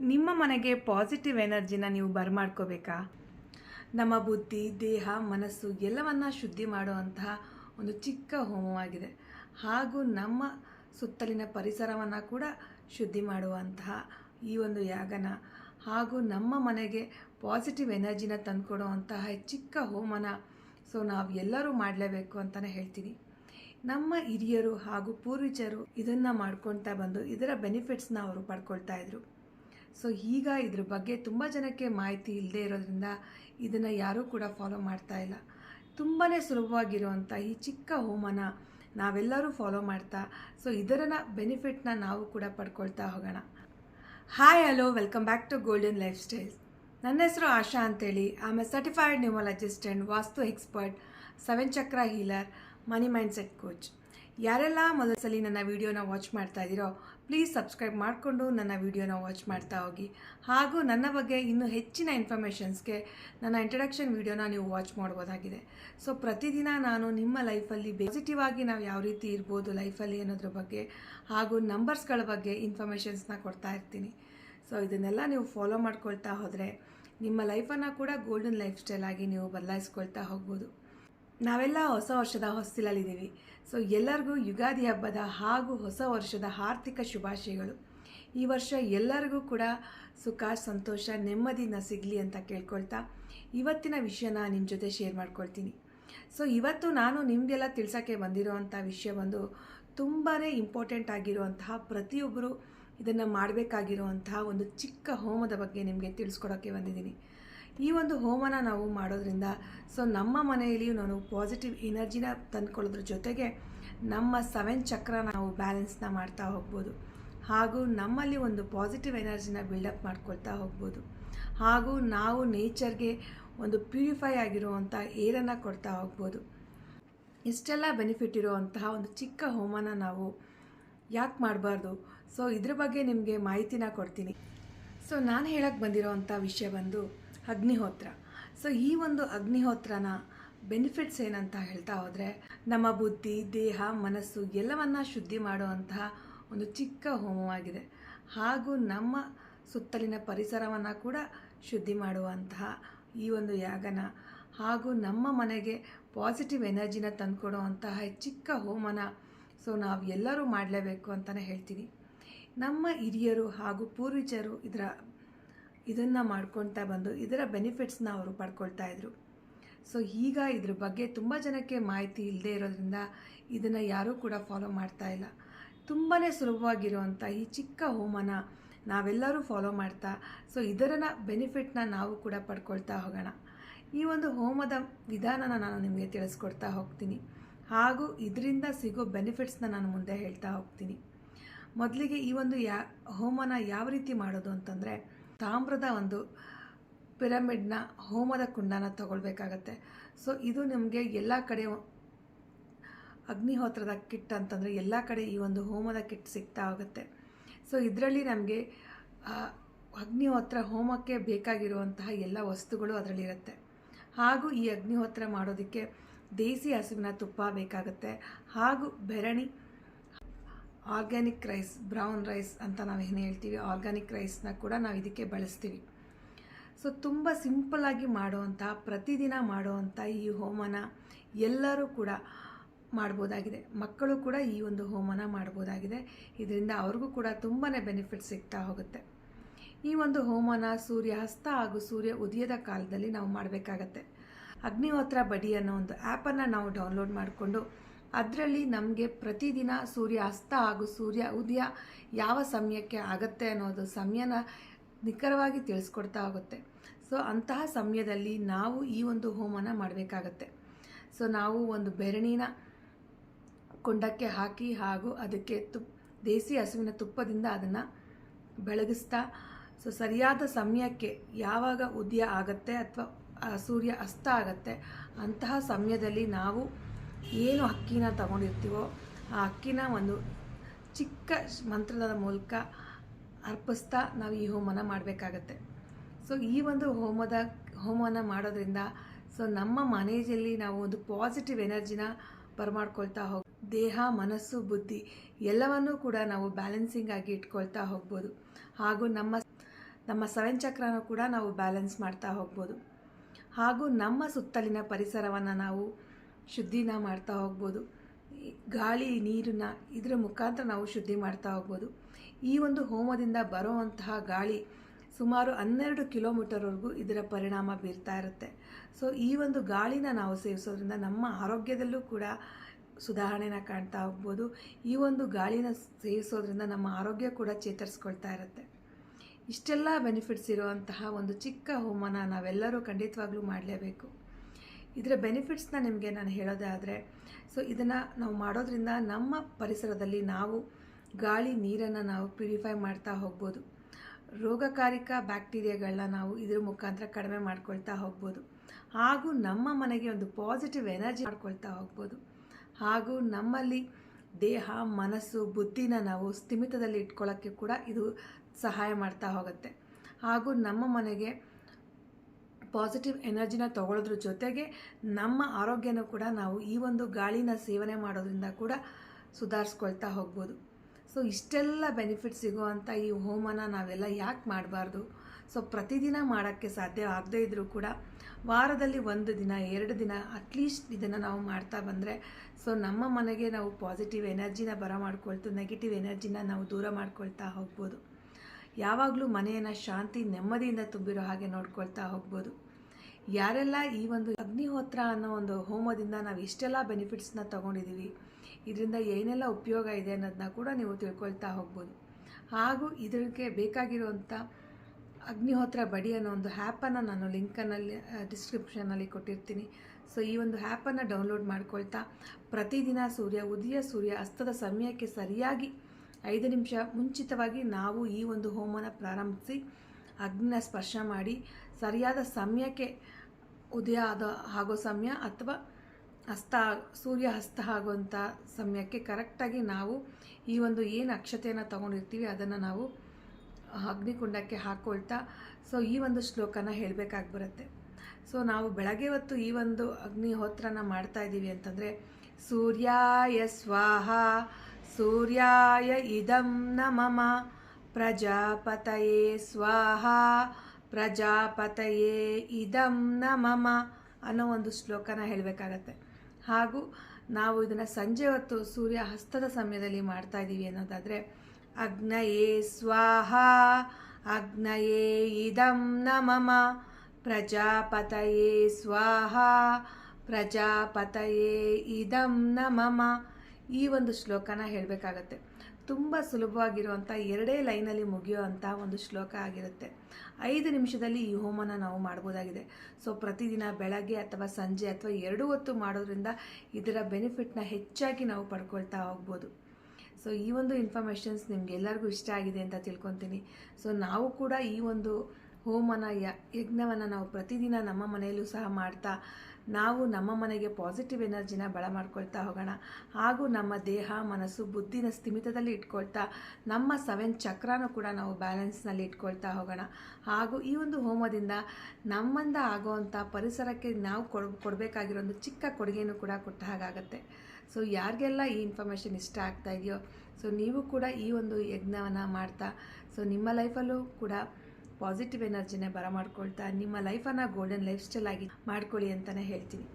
ನಿಮ್ಮ ಮನೆಗೆ ಪಾಸಿಟಿವ್ ಎನರ್ಜಿನ ನೀವು ಬರಮಾಡ್ಕೋಬೇಕಾ? ನಮ್ಮ ಬುದ್ಧಿ, ದೇಹ, ಮನಸ್ಸು ಎಲ್ಲವನ್ನ ಶುದ್ಧಿ ಮಾಡುವಂತಹ ಒಂದು ಚಿಕ್ಕ ಹೋಮವಾಗಿದೆ. ಹಾಗೂ ನಮ್ಮ ಸುತ್ತಲಿನ ಪರಿಸರವನ್ನು ಕೂಡ ಶುದ್ಧಿ ಮಾಡುವಂತಹ ಈ ಒಂದು ಯಾಗನ ಹಾಗೂ ನಮ್ಮ ಮನೆಗೆ ಪಾಸಿಟಿವ್ ಎನರ್ಜಿನ ತಂದುಕೊಡುವಂತಹ ಚಿಕ್ಕ ಹೋಮನ ಸೊ ನಾವು ಎಲ್ಲರೂ ಮಾಡಲೇಬೇಕು ಅಂತಲೇ ಹೇಳ್ತೀನಿ. ನಮ್ಮ ಹಿರಿಯರು ಹಾಗೂ ಪೂರ್ವಿಜರು ಇದನ್ನು ಮಾಡ್ಕೊಳ್ತಾ ಬಂದು ಇದರ ಬೆನಿಫಿಟ್ಸ್ನ ಅವರು ಪಡ್ಕೊಳ್ತಾ ಇದ್ರು. ಸೊ ಈಗ ಇದ್ರ ಬಗ್ಗೆ ತುಂಬ ಜನಕ್ಕೆ ಮಾಹಿತಿ ಇಲ್ಲದೆ ಇರೋದ್ರಿಂದ ಇದನ್ನು ಯಾರೂ ಕೂಡ ಫಾಲೋ ಮಾಡ್ತಾ ಇಲ್ಲ. ತುಂಬಾ ಸುಲಭವಾಗಿರುವಂಥ ಈ ಚಿಕ್ಕ ಹೋಮನ ನಾವೆಲ್ಲರೂ ಫಾಲೋ ಮಾಡ್ತಾ ಸೊ ಇದರ ಬೆನಿಫಿಟ್ನ ನಾವು ಕೂಡ ಪಡ್ಕೊಳ್ತಾ ಹೋಗೋಣ. Hi hello welcome back to golden lifestyles ನನ್ನ ಹೆಸರು ಆಶಾ ಅಂತೇಳಿ. ಆಮೇಲೆ certified numerologist and vastu expert seven chakra healer money mindset coach ಯಾರೆಲ್ಲ ಮೊದಲ ಸಲ ನನ್ನ ವೀಡಿಯೋನ ವಾಚ್ ಮಾಡ್ತಾ ಇದ್ದೀರೋ ಪ್ಲೀಸ್ ಸಬ್ಸ್ಕ್ರೈಬ್ ಮಾಡಿಕೊಂಡು ನನ್ನ ವೀಡಿಯೋನ ವಾಚ್ ಮಾಡ್ತಾ ಹೋಗಿ. ಹಾಗೂ ನನ್ನ ಬಗ್ಗೆ ಇನ್ನೂ ಹೆಚ್ಚಿನ ಇನ್ಫಾರ್ಮೇಷನ್ಸ್ಗೆ ನನ್ನ ಇಂಟ್ರಡಕ್ಷನ್ ವೀಡಿಯೋನ ನೀವು ವಾಚ್ ಮಾಡ್ಬೋದಾಗಿದೆ. ಸೊ ಪ್ರತಿದಿನ ನಾನು ನಿಮ್ಮ ಲೈಫಲ್ಲಿ ಪಾಸಿಟಿವ್ ಆಗಿ ನಾವು ಯಾವ ರೀತಿ ಇರ್ಬೋದು ಲೈಫಲ್ಲಿ ಅನ್ನೋದ್ರ ಬಗ್ಗೆ ಹಾಗೂ ನಂಬರ್ಸ್ಗಳ ಬಗ್ಗೆ ಇನ್ಫಾರ್ಮೇಷನ್ಸ್ನ ಕೊಡ್ತಾ ಇರ್ತೀನಿ. ಸೊ ಇದನ್ನೆಲ್ಲ ನೀವು ಫಾಲೋ ಮಾಡ್ಕೊಳ್ತಾ ಹೋದರೆ ನಿಮ್ಮ ಲೈಫನ್ನು ಕೂಡ ಗೋಲ್ಡನ್ ಲೈಫ್ ಸ್ಟೈಲ್ ಆಗಿ ನೀವು ಬದಲಾಯಿಸ್ಕೊಳ್ತಾ ಹೋಗ್ಬೋದು. ನಾವೆಲ್ಲ ಹೊಸ ವರ್ಷದ ಹೊಸ್ತಿಲಲ್ಲಿದ್ದೀವಿ. ಸೊ ಎಲ್ಲರಿಗೂ ಯುಗಾದಿ ಹಬ್ಬದ ಹಾಗೂ ಹೊಸ ವರ್ಷದ ಆರ್ಥಿಕ ಶುಭಾಶಯಗಳು. ಈ ವರ್ಷ ಎಲ್ಲರಿಗೂ ಕೂಡ ಸುಖ, ಸಂತೋಷ ನೆಮ್ಮದಿನ ಸಿಗಲಿ ಅಂತ ಕೇಳ್ಕೊಳ್ತಾ ಇವತ್ತಿನ ವಿಷಯನ ನಿಮ್ಮ ಜೊತೆ ಶೇರ್ ಮಾಡ್ಕೊಳ್ತೀನಿ. ಸೊ ಇವತ್ತು ನಾನು ನಿಮಗೆಲ್ಲ ತಿಳ್ಸೋಕ್ಕೆ ಬಂದಿರೋವಂಥ ವಿಷಯ ಬಂದು ತುಂಬಾ ಇಂಪಾರ್ಟೆಂಟ್ ಆಗಿರುವಂತಹ ಪ್ರತಿಯೊಬ್ಬರು ಇದನ್ನು ಮಾಡಬೇಕಾಗಿರುವಂತಹ ಒಂದು ಚಿಕ್ಕ ಹೋಮದ ಬಗ್ಗೆ ನಿಮಗೆ ತಿಳಿಸ್ಕೊಡೋಕ್ಕೆ ಬಂದಿದ್ದೀನಿ. ಈ ಒಂದು ಹೋಮನ ನಾವು ಮಾಡೋದ್ರಿಂದ ಸೊ ನಮ್ಮ ಮನೆಯಲ್ಲಿಯೂ ನಾನು ಪಾಸಿಟಿವ್ ಎನರ್ಜಿನ ತಂದ್ಕೊಳ್ಳೋದ್ರ ಜೊತೆಗೆ ನಮ್ಮ ಸೆವೆನ್ ಚಕ್ರ ನಾವು ಬ್ಯಾಲೆನ್ಸ್ನ ಮಾಡ್ತಾ ಹೋಗ್ಬೋದು. ಹಾಗೂ ನಮ್ಮಲ್ಲಿ ಒಂದು ಪಾಸಿಟಿವ್ ಎನರ್ಜಿನ ಬಿಲ್ಡಪ್ ಮಾಡ್ಕೊಳ್ತಾ ಹೋಗ್ಬೋದು. ಹಾಗೂ ನಾವು ನೇಚರ್ಗೆ ಒಂದು ಪ್ಯೂರಿಫೈ ಆಗಿರುವಂಥ ಏರನ್ನು ಕೊಡ್ತಾ ಹೋಗ್ಬೋದು. ಇಷ್ಟೆಲ್ಲ ಬೆನಿಫಿಟ್ ಇರುವಂತಹ ಒಂದು ಚಿಕ್ಕ ಹೋಮನ ನಾವು ಯಾಕೆ ಮಾಡಬಾರ್ದು? ಸೊ ಇದ್ರ ಬಗ್ಗೆ ನಿಮಗೆ ಮಾಹಿತಿನ ಕೊಡ್ತೀನಿ. ಸೊ ನಾನು ಹೇಳಕ್ಕೆ ಬಂದಿರೋವಂಥ ವಿಷಯ ಬಂದು ಅಗ್ನಿಹೋತ್ರ. ಸೊ ಈ ಒಂದು ಅಗ್ನಿಹೋತ್ರನ ಬೆನಿಫಿಟ್ಸ್ ಏನಂತ ಹೇಳ್ತಾ ಹೋದರೆ, ನಮ್ಮ ಬುದ್ಧಿ, ದೇಹ, ಮನಸ್ಸು ಎಲ್ಲವನ್ನ ಶುದ್ಧಿ ಮಾಡುವಂತಹ ಒಂದು ಚಿಕ್ಕ ಹೋಮವಾಗಿದೆ. ಹಾಗೂ ನಮ್ಮ ಸುತ್ತಲಿನ ಪರಿಸರವನ್ನು ಕೂಡ ಶುದ್ಧಿ ಮಾಡುವಂತಹ ಈ ಒಂದು ಯಾಗನ ಹಾಗೂ ನಮ್ಮ ಮನೆಗೆ ಪಾಸಿಟಿವ್ ಎನರ್ಜಿನ ತಂದುಕೊಡುವಂತಹ ಚಿಕ್ಕ ಹೋಮನ ಸೊ ನಾವು ಎಲ್ಲರೂ ಮಾಡಲೇಬೇಕು ಅಂತಲೇ ಹೇಳ್ತೀನಿ ನಮ್ಮ ಹಿರಿಯರು ಹಾಗೂ ಪೂರ್ವಜರು ಇದರ ಇದನ್ನು ಮಾಡ್ಕೊಳ್ತಾ ಬಂದು ಇದರ ಬೆನಿಫಿಟ್ಸ್ನ ಅವರು ಪಡ್ಕೊಳ್ತಾ ಇದ್ರು. ಸೊ ಈಗ ಇದ್ರ ಬಗ್ಗೆ ತುಂಬ ಜನಕ್ಕೆ ಮಾಹಿತಿ ಇಲ್ಲದೆ ಇರೋದ್ರಿಂದ ಇದನ್ನು ಯಾರೂ ಕೂಡ ಫಾಲೋ ಮಾಡ್ತಾ ಇಲ್ಲ. ತುಂಬಾ ಸುಲಭವಾಗಿರುವಂಥ ಈ ಚಿಕ್ಕ ಹೋಮನ ನಾವೆಲ್ಲರೂ ಫಾಲೋ ಮಾಡ್ತಾ ಸೊ ಇದರ ಬೆನಿಫಿಟ್ನ ನಾವು ಕೂಡ ಪಡ್ಕೊಳ್ತಾ ಹೋಗೋಣ. ಈ ಒಂದು ಹೋಮದ ವಿಧಾನನ ನಾನು ನಿಮಗೆ ತಿಳಿಸ್ಕೊಡ್ತಾ ಹೋಗ್ತೀನಿ. ಹಾಗೂ ಇದರಿಂದ ಸಿಗೋ ಬೆನಿಫಿಟ್ಸ್ನ ನಾನು ಮುಂದೆ ಹೇಳ್ತಾ ಹೋಗ್ತೀನಿ. ಮೊದಲಿಗೆ ಈ ಒಂದು ಯಾ, ಹೋಮನ ಯಾವ ರೀತಿ ಮಾಡೋದು ಅಂತಂದರೆ ತಾಮ್ರದ ಒಂದು ಪಿರಮಿಡ್ನ ಹೋಮದ ಕುಂಡನ ತಗೊಳ್ಬೇಕಾಗತ್ತೆ. ಸೊ, ಇದು ನಿಮಗೆ ಎಲ್ಲ ಕಡೆ ಅಗ್ನಿಹೋತ್ರದ ಕಿಟ್ ಅಂತಂದರೆ ಎಲ್ಲ ಕಡೆ ಈ ಒಂದು ಹೋಮದ ಕಿಟ್ ಸಿಗ್ತಾ ಹೋಗುತ್ತೆ. ಸೊ, ಇದರಲ್ಲಿ ನಮಗೆ ಅಗ್ನಿಹೋತ್ರ ಹೋಮಕ್ಕೆ ಬೇಕಾಗಿರುವಂತಹ ಎಲ್ಲ ವಸ್ತುಗಳು ಅದರಲ್ಲಿರುತ್ತೆ ಹಾಗೂ ಈ ಅಗ್ನಿಹೋತ್ರ ಮಾಡೋದಕ್ಕೆ ದೇಸಿ ಹಸುವಿನ ತುಪ್ಪ ಬೇಕಾಗುತ್ತೆ. ಹಾಗೂ ಬೆರಣಿ ಆರ್ಗ್ಯಾನಿಕ್ ರೈಸ್, ಬ್ರೌನ್ ರೈಸ್ ಅಂತ ನಾವು ಏನು ಹೇಳ್ತೀವಿ? ಆರ್ಗ್ಯಾನಿಕ್ ರೈಸ್ನ ಕೂಡ ನಾವು ಇದಕ್ಕೆ ಬಳಸ್ತೀವಿ. ಸೊ ತುಂಬ ಸಿಂಪಲ್ಲಾಗಿ ಮಾಡುವಂಥ ಪ್ರತಿದಿನ ಮಾಡುವಂಥ ಈ ಹೋಮನ ಎಲ್ಲರೂ ಕೂಡ ಮಾಡ್ಬೋದಾಗಿದೆ. ಮಕ್ಕಳು ಕೂಡ ಈ ಒಂದು ಹೋಮನ ಮಾಡ್ಬೋದಾಗಿದೆ. ಇದರಿಂದ ಅವ್ರಿಗೂ ಕೂಡ ತುಂಬಾ ಬೆನಿಫಿಟ್ ಸಿಗ್ತಾ ಹೋಗುತ್ತೆ. ಈ ಒಂದು ಹೋಮನ ಸೂರ್ಯಾಸ್ತ ಹಾಗೂ ಸೂರ್ಯ ಉದಯದ ಕಾಲದಲ್ಲಿ ನಾವು ಮಾಡಬೇಕಾಗತ್ತೆ. ಅಗ್ನಿಹೋತ್ರ ಬಡಿ ಅನ್ನೋ ಒಂದು ಆ್ಯಪನ್ನು ನಾವು ಡೌನ್ಲೋಡ್ ಮಾಡಿಕೊಂಡು ಅದರಲ್ಲಿ ನಮಗೆ ಪ್ರತಿದಿನ ಸೂರ್ಯ ಅಸ್ತ ಹಾಗೂ ಸೂರ್ಯ ಉದಯ ಯಾವ ಸಮಯಕ್ಕೆ ಆಗುತ್ತೆ ಅನ್ನೋದು ಸಮಯನ ನಿಖರವಾಗಿ ತಿಳಿಸ್ಕೊಡ್ತಾ ಹೋಗುತ್ತೆ. ಸೊ, ಅಂತಹ ಸಮಯದಲ್ಲಿ ನಾವು ಈ ಒಂದು ಹೋಮನ ಮಾಡಬೇಕಾಗತ್ತೆ. ಸೊ, ನಾವು ಒಂದು ಬೆರಣಿನ ಕೊಂಡಕ್ಕೆ ಹಾಕಿ ಹಾಗೂ ಅದಕ್ಕೆ ತುಪ್, ದೇಸಿ ಹಸುವಿನ ತುಪ್ಪದಿಂದ ಅದನ್ನು ಬೆಳಗಿಸ್ತಾ, ಸೊ, ಸರಿಯಾದ ಸಮಯಕ್ಕೆ ಯಾವಾಗ ಉದಯ ಆಗತ್ತೆ ಅಥವಾ ಸೂರ್ಯ ಅಸ್ತ ಆಗತ್ತೆ ಅಂತಹ ಸಮಯದಲ್ಲಿ ನಾವು ಏನು ಅಕ್ಕಿನ ತಗೊಂಡಿರ್ತೀವೋ ಆ ಅಕ್ಕಿನ ಒಂದು ಚಿಕ್ಕ ಮಂತ್ರದ ಮೂಲಕ ಅರ್ಪಿಸ್ತಾ ನಾವು ಈ ಹೋಮನ ಮಾಡಬೇಕಾಗತ್ತೆ. ಸೊ ಈ ಒಂದು ಹೋಮದ ಹೋಮನ ಮಾಡೋದ್ರಿಂದ ಸೊ ನಮ್ಮ ಮನೆಯಲ್ಲಿ ನಾವು ಒಂದು ಪಾಸಿಟಿವ್ ಎನರ್ಜಿನ ಬರಮಾಡ್ಕೊಳ್ತಾ ಹೋಗಿ, ದೇಹ, ಮನಸ್ಸು, ಬುದ್ಧಿ ಎಲ್ಲವನ್ನೂ ಕೂಡ ನಾವು ಬ್ಯಾಲೆನ್ಸಿಂಗ್ ಆಗಿ ಇಟ್ಕೊಳ್ತಾ ಹೋಗ್ಬೋದು. ಹಾಗೂ ನಮ್ಮ ನಮ್ಮ ಸೆವೆನ್ ಚಕ್ರನೂ ಕೂಡ ನಾವು ಬ್ಯಾಲೆನ್ಸ್ ಮಾಡ್ತಾ ಹೋಗ್ಬೋದು. ಹಾಗೂ ನಮ್ಮ ಸುತ್ತಲಿನ ಪರಿಸರವನ್ನು ನಾವು ಶುದ್ಧಿನ ಮಾಡ್ತಾ ಹೋಗ್ಬೋದು. ಗಾಳಿ ನೀರನ್ನ ಇದರ ಮುಖಾಂತರ ನಾವು ಶುದ್ಧಿ ಮಾಡ್ತಾ ಹೋಗ್ಬೋದು. ಈ ಒಂದು ಹೋಮದಿಂದ ಬರುವಂತಹ ಗಾಳಿ ಸುಮಾರು ಹನ್ನೆರಡು ಕಿಲೋಮೀಟರ್ವರೆಗೂ ಇದರ ಪರಿಣಾಮ ಬೀರ್ತಾ ಇರುತ್ತೆ. ಸೊ ಈ ಒಂದು ಗಾಳಿನ ನಾವು ಸೇವಿಸೋದ್ರಿಂದ ನಮ್ಮ ಆರೋಗ್ಯದಲ್ಲೂ ಕೂಡ ಸುಧಾರಣೆನ ಕಾಣ್ತಾ ಹೋಗ್ಬೋದು. ಈ ಒಂದು ಗಾಳಿನ ಸೇವಿಸೋದ್ರಿಂದ ನಮ್ಮ ಆರೋಗ್ಯ ಕೂಡ ಚೇತರಿಸ್ಕೊಳ್ತಾ ಇರುತ್ತೆ. ಇಷ್ಟೆಲ್ಲ ಬೆನಿಫಿಟ್ಸ್ ಇರುವಂತಹ ಒಂದು ಚಿಕ್ಕ ಹೋಮನ ನಾವೆಲ್ಲರೂ ಖಂಡಿತವಾಗ್ಲೂ ಮಾಡಲೇಬೇಕು. ಇದರ ಬೆನಿಫಿಟ್ಸ್ನ ನಿಮಗೆ ನಾನು ಹೇಳೋದೇ ಆದರೆ ಸೊ ಇದನ್ನು ನಾವು ಮಾಡೋದ್ರಿಂದ ನಮ್ಮ ಪರಿಸರದಲ್ಲಿ ನಾವು ಗಾಳಿ ನೀರನ್ನು ನಾವು ಪ್ಯೂರಿಫೈ ಮಾಡ್ತಾ ಹೋಗ್ಬೋದು. ರೋಗಕಾರಿಕ ಬ್ಯಾಕ್ಟೀರಿಯಾಗಳನ್ನ ನಾವು ಇದ್ರ ಮುಖಾಂತರ ಕಡಿಮೆ ಮಾಡ್ಕೊಳ್ತಾ ಹೋಗ್ಬೋದು. ಹಾಗೂ ನಮ್ಮ ಮನೆಗೆ ಒಂದು ಪಾಸಿಟಿವ್ ಎನರ್ಜಿ ಮಾಡ್ಕೊಳ್ತಾ ಹೋಗ್ಬೋದು. ಹಾಗೂ ನಮ್ಮಲ್ಲಿ ದೇಹ, ಮನಸ್ಸು, ಬುದ್ಧಿನ ನಾವು ಸ್ಥಿಮಿತದಲ್ಲಿ ಇಟ್ಕೊಳ್ಳೋಕ್ಕೆ ಕೂಡ ಇದು ಸಹಾಯ ಮಾಡ್ತಾ ಹೋಗುತ್ತೆ. ಹಾಗೂ ನಮ್ಮ ಮನೆಗೆ ಪಾಸಿಟಿವ್ ಎನರ್ಜಿನ ತಗೊಳ್ಳೋದ್ರ ಜೊತೆಗೆ ನಮ್ಮ ಆರೋಗ್ಯನೂ ಕೂಡ ನಾವು ಈ ಒಂದು ಗಾಳಿನ ಸೇವನೆ ಮಾಡೋದ್ರಿಂದ ಕೂಡ ಸುಧಾರಿಸ್ಕೊಳ್ತಾ ಹೋಗ್ಬೋದು. ಸೊ ಇಷ್ಟೆಲ್ಲ ಬೆನಿಫಿಟ್ ಸಿಗುವಂಥ ಈ ಹೋಮನ ನಾವೆಲ್ಲ ಯಾಕೆ ಮಾಡಬಾರ್ದು? ಸೊ ಪ್ರತಿದಿನ ಮಾಡೋಕ್ಕೆ ಸಾಧ್ಯ ಆಗದೇ ಇದ್ದರೂ ಕೂಡ ವಾರದಲ್ಲಿ ಒಂದು ದಿನ, ಎರಡು ದಿನ ಅಟ್ಲೀಸ್ಟ್ ಇದನ್ನು ನಾವು ಮಾಡ್ತಾ ಬಂದರೆ ಸೊ ನಮ್ಮ ಮನೆಗೆ ನಾವು ಪಾಸಿಟಿವ್ ಎನರ್ಜಿನ ಬರ ಮಾಡ್ಕೊಳ್ತು ನೆಗೆಟಿವ್ ಎನರ್ಜಿನ ನಾವು ದೂರ ಮಾಡ್ಕೊಳ್ತಾ ಹೋಗ್ಬೋದು. ಯಾವಾಗಲೂ ಮನೆಯನ್ನು ಶಾಂತಿ, ನೆಮ್ಮದಿಯಿಂದ ತುಂಬಿರೋ ಹಾಗೆ ನೋಡ್ಕೊಳ್ತಾ ಹೋಗ್ಬೋದು. ಯಾರೆಲ್ಲ ಈ ಒಂದು ಅಗ್ನಿಹೋತ್ರ ಅನ್ನೋ ಒಂದು ಹೋಮದಿಂದ ನಾವು ಇಷ್ಟೆಲ್ಲ ಬೆನಿಫಿಟ್ಸ್ನ ತೊಗೊಂಡಿದ್ದೀವಿ ಇದರಿಂದ ಏನೆಲ್ಲ ಉಪಯೋಗ ಇದೆ ಅನ್ನೋದನ್ನ ಕೂಡ ನೀವು ತಿಳ್ಕೊಳ್ತಾ ಹೋಗ್ಬೋದು. ಹಾಗೂ ಇದಕ್ಕೆ ಬೇಕಾಗಿರುವಂಥ ಅಗ್ನಿಹೋತ್ರ ಬಡಿ ಅನ್ನೋ ಒಂದು ಆ್ಯಪನ್ನು ನಾನು ಲಿಂಕನಲ್ಲಿ ಡಿಸ್ಕ್ರಿಪ್ಷನಲ್ಲಿ ಕೊಟ್ಟಿರ್ತೀನಿ. ಸೊ ಈ ಒಂದು ಆ್ಯಪನ್ನು ಡೌನ್ಲೋಡ್ ಮಾಡ್ಕೊಳ್ತಾ ಪ್ರತಿದಿನ ಸೂರ್ಯ, ಉದಯ ಸೂರ್ಯ ಅಸ್ತದ ಸಮಯಕ್ಕೆ ಸರಿಯಾಗಿ ಐದು ನಿಮಿಷ ಮುಂಚಿತವಾಗಿ ನಾವು ಈ ಒಂದು ಹೋಮನ ಪ್ರಾರಂಭಿಸಿ ಅಗ್ನಿನ ಸ್ಪರ್ಶ ಮಾಡಿ ಸರಿಯಾದ ಸಮಯಕ್ಕೆ ಉದಯ ಆದ ಆಗೋ ಸಮಯ ಅಥವಾ ಹಸ್ತ ಸೂರ್ಯ ಹಸ್ತ ಆಗುವಂಥ ಸಮಯಕ್ಕೆ ಕರೆಕ್ಟಾಗಿ ನಾವು ಈ ಒಂದು ಏನು ಅಕ್ಷತೆಯನ್ನು ತಗೊಂಡಿರ್ತೀವಿ ಅದನ್ನು ನಾವು ಅಗ್ನಿಕುಂಡಕ್ಕೆ ಹಾಕ್ಕೊಳ್ತಾ ಸೊ ಈ ಒಂದು ಶ್ಲೋಕನ ಹೇಳಬೇಕಾಗಿ ಬರುತ್ತೆ. ಸೊ ನಾವು ಬೆಳಗ್ಗೆ ಹೊತ್ತು ಈ ಒಂದು ಅಗ್ನಿಹೋತ್ರನ ಮಾಡ್ತಾ ಇದ್ದೀವಿ ಅಂತಂದರೆ ಸೂರ್ಯಾಯ ಸ್ವಾಹ ಸೂರ್ಯಾಯ ನ ಮಮ ಪ್ರಜಾಪತಯೇ ಸ್ವಾಹ ಪ್ರಜಾಪತಯೇ ಇದಂ ನ ಮಮ ಅನ್ನೋ ಒಂದು ಶ್ಲೋಕನ ಹೇಳಬೇಕಾಗತ್ತೆ. ಹಾಗೂ ನಾವು ಇದನ್ನು ಸಂಜೆ ಹೊತ್ತು ಸೂರ್ಯ ಹಸ್ತದ ಸಮಯದಲ್ಲಿ ಮಾಡ್ತಾ ಇದ್ದೀವಿ ಅನ್ನೋದಾದರೆ, ಅಗ್ನಯೇ ಸ್ವಾಹ, ಅಗ್ನಯೇ ಇದಂ ನ ಮಮ ಪ್ರಜಾಪತಯೇ ಸ್ವಾಹ, ಪ್ರಜಾಪತಯೇ ಇದಂ ನ ಮಮ ಈ ಒಂದು ಶ್ಲೋಕನ ಹೇಳಬೇಕಾಗತ್ತೆ. ತುಂಬ ಸುಲಭವಾಗಿರುವಂಥ ಎರಡೇ ಲೈನಲ್ಲಿ ಮುಗಿಯುವಂಥ ಒಂದು ಶ್ಲೋಕ ಆಗಿರುತ್ತೆ. ಐದು ನಿಮಿಷದಲ್ಲಿ ಈ ಹೋಮನ ನಾವು ಮಾಡ್ಬೋದಾಗಿದೆ. ಸೊ ಪ್ರತಿದಿನ ಬೆಳಗ್ಗೆ ಅಥವಾ ಸಂಜೆ ಅಥವಾ ಎರಡು ಹೊತ್ತು ಮಾಡೋದ್ರಿಂದ ಇದರ ಬೆನಿಫಿಟ್ನ ಹೆಚ್ಚಾಗಿ ನಾವು ಪಡ್ಕೊಳ್ತಾ ಹೋಗ್ಬೋದು. ಸೊ ಈ ಒಂದು ಇನ್ಫಾರ್ಮೇಷನ್ಸ್ ನಿಮಗೆಲ್ಲರಿಗೂ ಇಷ್ಟ ಆಗಿದೆ ಅಂತ ತಿಳ್ಕೊತೀನಿ. ಸೊ ನಾವು ಕೂಡ ಈ ಒಂದು ಹೋಮನ ಯಜ್ಞವನ್ನು ನಾವು ಪ್ರತಿದಿನ ನಮ್ಮ ಮನೆಯಲ್ಲೂ ಸಹ ಮಾಡ್ತಾ ನಾವು ನಮ್ಮ ಮನೆಗೆ ಪಾಸಿಟಿವ್ ಎನರ್ಜಿನ ಬಳ ಮಾಡ್ಕೊಳ್ತಾ ಹೋಗೋಣ. ಹಾಗೂ ನಮ್ಮ ದೇಹ, ಮನಸ್ಸು, ಬುದ್ಧಿನ ಸ್ಥಿಮಿತದಲ್ಲಿ ಇಟ್ಕೊಳ್ತಾ, ನಮ್ಮ ಸೆವೆನ್ ಚಕ್ರನೂ ಕೂಡ ನಾವು ಬ್ಯಾಲೆನ್ಸ್ನಲ್ಲಿ ಇಟ್ಕೊಳ್ತಾ ಹೋಗೋಣ. ಹಾಗೂ ಈ ಒಂದು ಹೋಮದಿಂದ ನಮ್ಮಿಂದ ಆಗುವಂಥ ಪರಿಸರಕ್ಕೆ ನಾವು ಕೊಡ್, ಕೊಡಬೇಕಾಗಿರೋ ಒಂದು ಚಿಕ್ಕ ಕೊಡುಗೆನೂ ಕೂಡ ಕೊಟ್ಟ ಹಾಗಾಗತ್ತೆ. ಸೊ ಯಾರಿಗೆಲ್ಲ ಈ ಇನ್ಫಾರ್ಮೇಷನ್ ಇಷ್ಟ ಆಗ್ತಾ ಇದೆಯೋ ಸೊ ನೀವು ಕೂಡ ಈ ಒಂದು ಯಜ್ಞವನ್ನು ಮಾಡ್ತಾ ಸೊ ನಿಮ್ಮ ಲೈಫಲ್ಲೂ ಕೂಡ ಪಾಸಿಟಿವ್ ಎನರ್ಜಿನ ಬರಮಾಡ್ಕೊಳ್ತಾ ನಿಮ್ಮ ಲೈಫನ್ನು ಗೋಲ್ಡನ್ ಲೈಫ್ ಸ್ಟೈಲ್ ಆಗಿ ಮಾಡ್ಕೊಳ್ಳಿ ಅಂತಲೇ ಹೇಳ್ತೀನಿ.